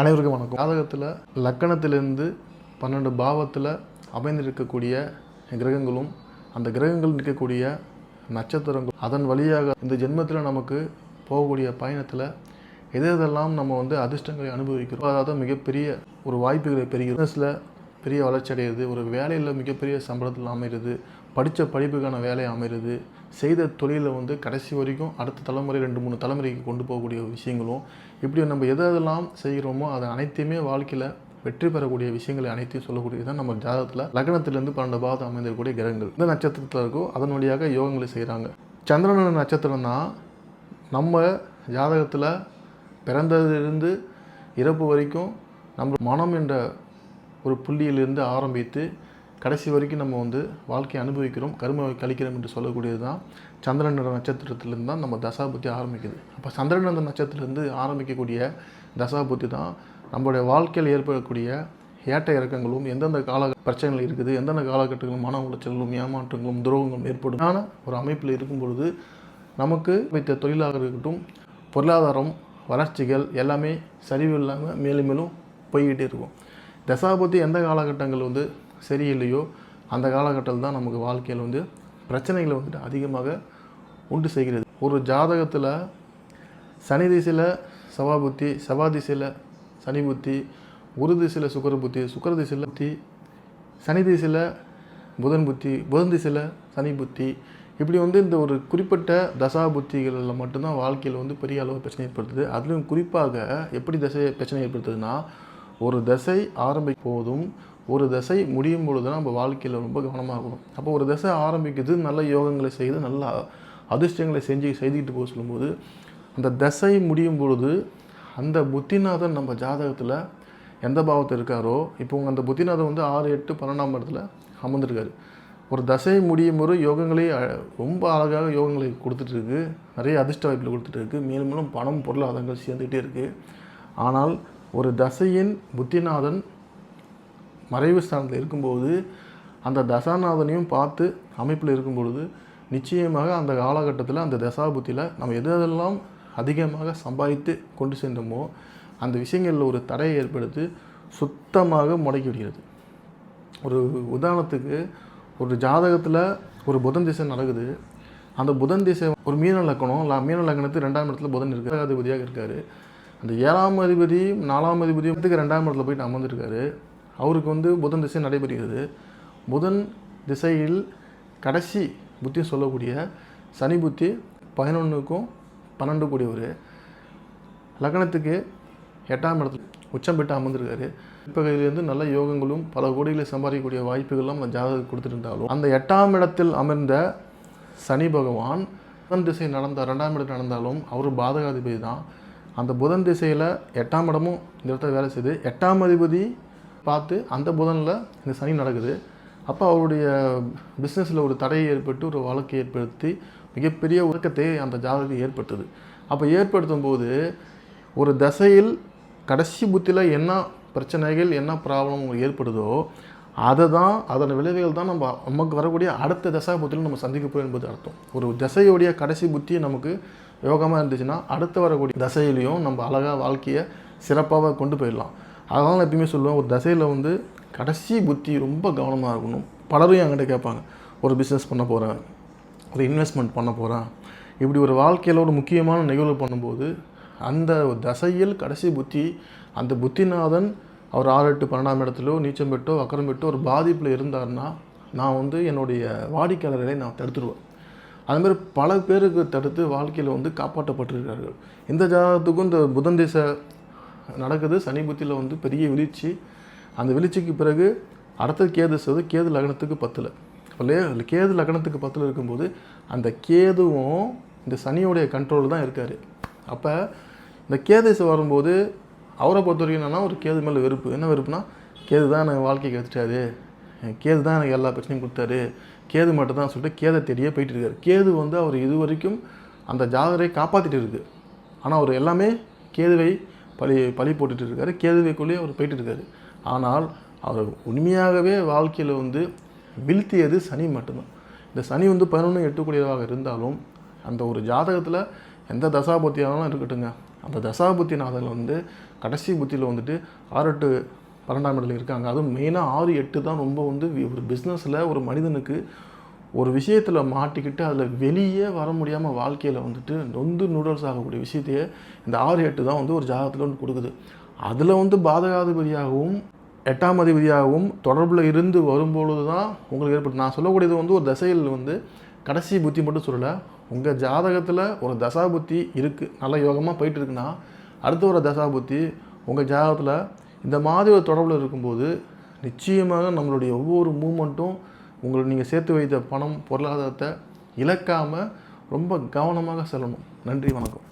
அனைவருக்கும் வணக்கம். ஜாதகத்தில் லக்கணத்திலிருந்து பன்னெண்டு பாவத்தில் அமைந்திருக்கக்கூடிய கிரகங்களும் அந்த கிரகங்கள் நிற்கக்கூடிய நட்சத்திரங்கள் அதன் வழியாக இந்த ஜென்மத்தில் நமக்கு போகக்கூடிய பயணத்தில் எது எதெல்லாம் நம்ம வந்து அதிர்ஷ்டங்களை அனுபவிக்கிறோம் அதாவது மிகப்பெரிய ஒரு வாய்ப்புகளை பெறுகிறோம். பிஸ்னஸில் பெரிய வளர்ச்சி அடையுது ஒரு வேலையில் மிகப்பெரிய சம்பளத்தில் அமைகிறது படித்த படிப்புக்கான வேலை அமைகிறது செய்த தொழிலை வந்து கடைசி வரைக்கும் அடுத்த தலைமுறை ரெண்டு மூணு தலைமுறைக்கு கொண்டு போகக்கூடிய விஷயங்களும் இப்படி நம்ம எதெல்லாம் செய்கிறோமோ அதை அனைத்தையுமே வாழ்க்கையில் வெற்றி பெறக்கூடிய விஷயங்களை அனைத்தையும் சொல்லக்கூடியது தான் நம்ம ஜாதகத்தில் லக்னத்திலேருந்து பன்னெண்டு பாதம் அமைந்திருக்கக்கூடிய கிரகங்கள். இந்த நட்சத்திரத்தில் இருக்கோ அதன் வழியாக யோகங்களை செய்கிறாங்க சந்திரன நட்சத்திரம் தான் நம்ம ஜாதகத்தில் பிறந்ததிலிருந்து இறப்பு வரைக்கும் நம்ம மனம் என்ற ஒரு புள்ளியிலிருந்து ஆரம்பித்து கடைசி வரைக்கும் நம்ம வந்து வாழ்க்கையை அனுபவிக்கிறோம் கருமை கழிக்கிறோம் என்று சொல்லக்கூடியது தான் சந்திரன் நட்சத்திரத்திலேருந்து தான் நம்ம தசாபுத்தி ஆரம்பிக்குது. அப்போ சந்திரன் என்ற நட்சத்திரத்திலிருந்து ஆரம்பிக்கக்கூடிய தசாபுத்தி தான் நம்மளுடைய வாழ்க்கையில் ஏற்படக்கூடிய ஏற்ற இறக்கங்களும் எந்தெந்த கால பிரச்சனைகள் இருக்குது எந்தெந்த காலகட்டங்களும் மன உளைச்சல்களும் ஏமாற்றங்களும் துரோகங்களும் ஏற்படும். ஆனால் ஒரு அமைப்பில் இருக்கும் பொழுது நமக்கு வைத்த தொழிலாக இருக்கட்டும் பொருளாதாரம் வளர்ச்சிகள் எல்லாமே சரிவு இல்லாமல் மேலும் மேலும் போய்கிட்டே இருக்கும். தசாபத்தி எந்த காலகட்டங்கள் வந்து சரியில்லையோ அந்த காலகட்டத்தில் தான் நமக்கு வாழ்க்கையில் வந்து பிரச்சனைகளை வந்துட்டு அதிகமாக உண்டு செய்கிறது. ஒரு ஜாதகத்தில் சனி திசையில் செவ்வா புத்தி திசையில் சனி புத்தி குரு திசையில் சுக்கர புத்தி சுக்கர திசையில் புத்தி சனி திசையில் புதன் புத்தி புதன் திசையில் சனி புத்தி இப்படி வந்து இந்த ஒரு குறிப்பிட்ட தசா புத்திகளில் மட்டும்தான் வாழ்க்கையில் வந்து பெரிய அளவு பிரச்சனை ஏற்படுத்துது. அதுலேயும் குறிப்பாக எப்படி தசை பிரச்சனை ஏற்படுத்துதுன்னா ஒரு தசை ஆரம்பிக்கும் போதும் ஒரு தசை முடியும் பொழுது நம்ம வாழ்க்கையில் ரொம்ப கவனமாக இருக்கணும். அப்போ ஒரு தசை ஆரம்பிக்குது நல்ல யோகங்களை செய்து நல்ல அதிர்ஷ்டங்களை செஞ்சு செய்துக்கிட்டு போக சொல்லும்போது அந்த தசை முடியும் பொழுது அந்த புத்திநாதன் நம்ம ஜாதகத்தில் எந்த பாவத்தில் இருக்காரோ இப்போ உங்கள் அந்த புத்திநாதன் வந்து ஆறு எட்டு பன்னெண்டாம் இடத்துல அமர்ந்திருக்காரு. ஒரு தசை முடியும் ஒரு யோகங்களே ரொம்ப அழகாக யோகங்களை கொடுத்துட்ருக்கு நிறைய அதிர்ஷ்ட வாய்ப்பில் கொடுத்துட்ருக்கு மேலும் மேலும் பணம் பொருளாதாரங்கள் சேர்ந்துக்கிட்டே இருக்குது ஆனால் ஒரு தசையின் புத்திநாதன் மறைவு ஸ்தானத்தில் இருக்கும்போது அந்த தசாநாதனையும் பார்த்து அமைப்பில் இருக்கும் பொழுது நிச்சயமாக அந்த காலகட்டத்தில் அந்த தசா புத்தியில் நம்ம எதெல்லாம் அதிகமாக சம்பாதித்து கொண்டு சென்றோமோ அந்த விஷயங்களில் ஒரு தடையை ஏற்படுத்தி சுத்தமாக முடக்கி விடுகிறது. ஒரு உதாரணத்துக்கு ஒரு ஜாதகத்தில் ஒரு புதன் திசை நடக்குது. அந்த புதன் திசை ஒரு மீன லக்கணம் மீன லக்கணத்து ரெண்டாம் இடத்துல புதன் இருக்கு அதிபதியாக இருக்கார். அந்த ஏழாம் அதிபதி நாலாம் அதிபதிக்கு ரெண்டாம் இடத்துல போயிட்டு அமர்ந்திருக்காரு. அவருக்கு வந்து புதன் திசை நடைபெறுகிறது. புதன் திசையில் கடைசி புத்தி சொல்லக்கூடிய சனி புத்தி பதினொன்றுக்கும் பன்னெண்டு கூடியவர் லக்னத்துக்கு எட்டாம் இடத்துல உச்சம் பெற்று அமர்ந்திருக்காரு. இப்பகையிலேருந்து நல்ல யோகங்களும் பல கோடிகளை சம்பாதிக்கக்கூடிய வாய்ப்புகளும் அந்த ஜாதகம் கொடுத்துருந்தாலும் அந்த எட்டாம் இடத்தில் அமர்ந்த சனி பகவான் புதன் திசை நடந்த ரெண்டாம் இடத்தில் நடந்தாலும் அவர் பாதகாதிபதி தான். அந்த புதன் திசையில் எட்டாம் இடமும் இந்த இடத்துல வேலை செய்யுது. எட்டாம் அதிபதி பார்த்து அந்த புதனில் இந்த சனி நடக்குது. அப்போ அவருடைய பிஸ்னஸில் ஒரு தடையை ஏற்பட்டு ஒரு வழக்கை ஏற்படுத்தி மிகப்பெரிய உறக்கத்தை அந்த ஜாதகத்தை ஏற்படுத்துது அப்போ ஏற்படுத்தும் போது ஒரு தசையில் கடைசி புத்தியில் என்ன பிரச்சனைகள் என்ன ப்ராப்ளம் ஏற்படுதோ அதை தான் அதன் விளைவுகள் தான் நம்ம நமக்கு வரக்கூடிய அடுத்த தசா புத்தியில் நம்ம சந்திக்க போகிறோம் என்பது அர்த்தம். ஒரு தசையுடைய கடைசி புத்தி நமக்கு யோகமாக இருந்துச்சுன்னா அடுத்து வரக்கூடிய தசையிலையும் நம்ம அழகாக வாழ்க்கையை சிறப்பாக கொண்டு போயிடலாம். அதனால் நான் எப்பயுமே சொல்லுவேன் ஒரு தசையில் வந்து கடைசி புத்தி ரொம்ப கவனமாக இருக்கணும். பலரும் என்கிட்ட கேட்பாங்க ஒரு பிஸ்னஸ் பண்ண போகிறேன் ஒரு இன்வெஸ்ட்மெண்ட் பண்ண போகிறேன் இப்படி ஒரு வாழ்க்கையில் ஒரு முக்கியமான நிகழ்வு பண்ணும்போது அந்த தசையில் கடைசி புத்தி அந்த புத்திநாதன் அவர் ஆறு எட்டு பன்னெண்டாம் இடத்துலையோ நீச்சம் பெட்டோ அக்கறம் பெட்டோ ஒரு பாதிப்பில் இருந்தாருன்னா நான் வந்து என்னுடைய வாடிக்கையாளர்களை நான் தடுத்துருவேன். அது மாதிரி பல பேருக்கு தடுத்து வாழ்க்கையில் வந்து காப்பாற்றப்பட்டிருக்கிறார்கள். இந்த ஜாதகத்துக்கும் இந்த புதன் திசை நடக்குது. சனி புத்தியில் வந்து பெரிய வீழ்ச்சி. அந்த வீழ்ச்சிக்கு பிறகு அடுத்தது கேது செய்து கேது லக்னத்துக்கு பத்தில். இப்போ கேது லக்னத்துக்கு பத்தில் இருக்கும்போது அந்த கேதுவும் இந்த சனியோடைய கண்ட்ரோல் தான் இருக்கார். அப்போ இந்த கேதேசு வரும்போது அவரை பொறுத்த வரைக்கும் என்னென்னா ஒரு கேது மேலே வெறுப்பு. என்ன வெறுப்புனா கேது தான் எனக்கு வாழ்க்கைக்கு எடுத்துட்டாரு. கேது தான் எனக்கு எல்லா பிரச்சனையும் கொடுத்தாரு. கேது மட்டும் தான் சொல்லிட்டு கேதை தேடியே போயிட்டு இருக்காரு கேது வந்து அவர் இது வரைக்கும் அந்த ஜாதகரை காப்பாற்றிட்டு இருக்கு ஆனால் அவர் எல்லாமே கேதுவை பழி பழி போட்டுட்டு இருக்காரு கேதுவைக்குள்ளேயே அவர் போயிட்டு இருக்காரு ஆனால் அவர் உண்மையாகவே வாழ்க்கையில் வந்து வீழ்த்தியது சனி மட்டும்தான். இந்த சனி வந்து பதினொன்று எட்டுக்கூடியதாக இருந்தாலும் அந்த ஒரு ஜாதகத்தில் எந்த தசாபுத்தியானாலும் இருக்கட்டுங்க அந்த தசாபுத்திநாதன் வந்து கடைசி புத்தியில் வந்துட்டு ஆறு எட்டு பன்னெண்டாம் இடத்துல இருக்காங்க. அதுவும் மெயினாக ஆறு எட்டு தான் ரொம்ப வந்து வி- ஒரு பிஸ்னஸில் ஒரு மனிதனுக்கு ஒரு விஷயத்தில் மாட்டிக்கிட்டு அதில் வெளியே வர முடியாமல் வாழ்க்கையில் வந்துட்டு நொந்து நூடல்ஸ் ஆகக்கூடிய விஷயத்தையே இந்த ஆறு எட்டு தான் வந்து ஒரு ஜாதகத்தில் வந்து கொடுக்குது. அதில் வந்து பாதகாதிபதியாகவும் எட்டாம் அதிபதியாகவும் தொடர்பில் இருந்து வரும்பொழுது தான் உங்களுக்கு ஏற்படும் நான் சொல்லக்கூடியது வந்து ஒரு தசையில் வந்து கடைசி புத்தி மட்டும் சொல்லலை உங்கள் ஜாதகத்தில் ஒரு தசா புத்தி இருக்குது நல்ல யோகமாக போயிட்டு இருக்குன்னா அடுத்த ஒரு தசா புத்தி உங்கள் ஜாதகத்தில் இந்த மாதிரி ஒரு தொடர்பில் இருக்கும்போது நிச்சயமாக நம்மளுடைய ஒவ்வொரு மூமெண்ட்டும் உங்களை நீங்கள் சேர்த்து வைத்த பணம் பொருளாதாரத்தை இழக்காமல் ரொம்ப கவனமாக செல்லணும். நன்றி வணக்கம்.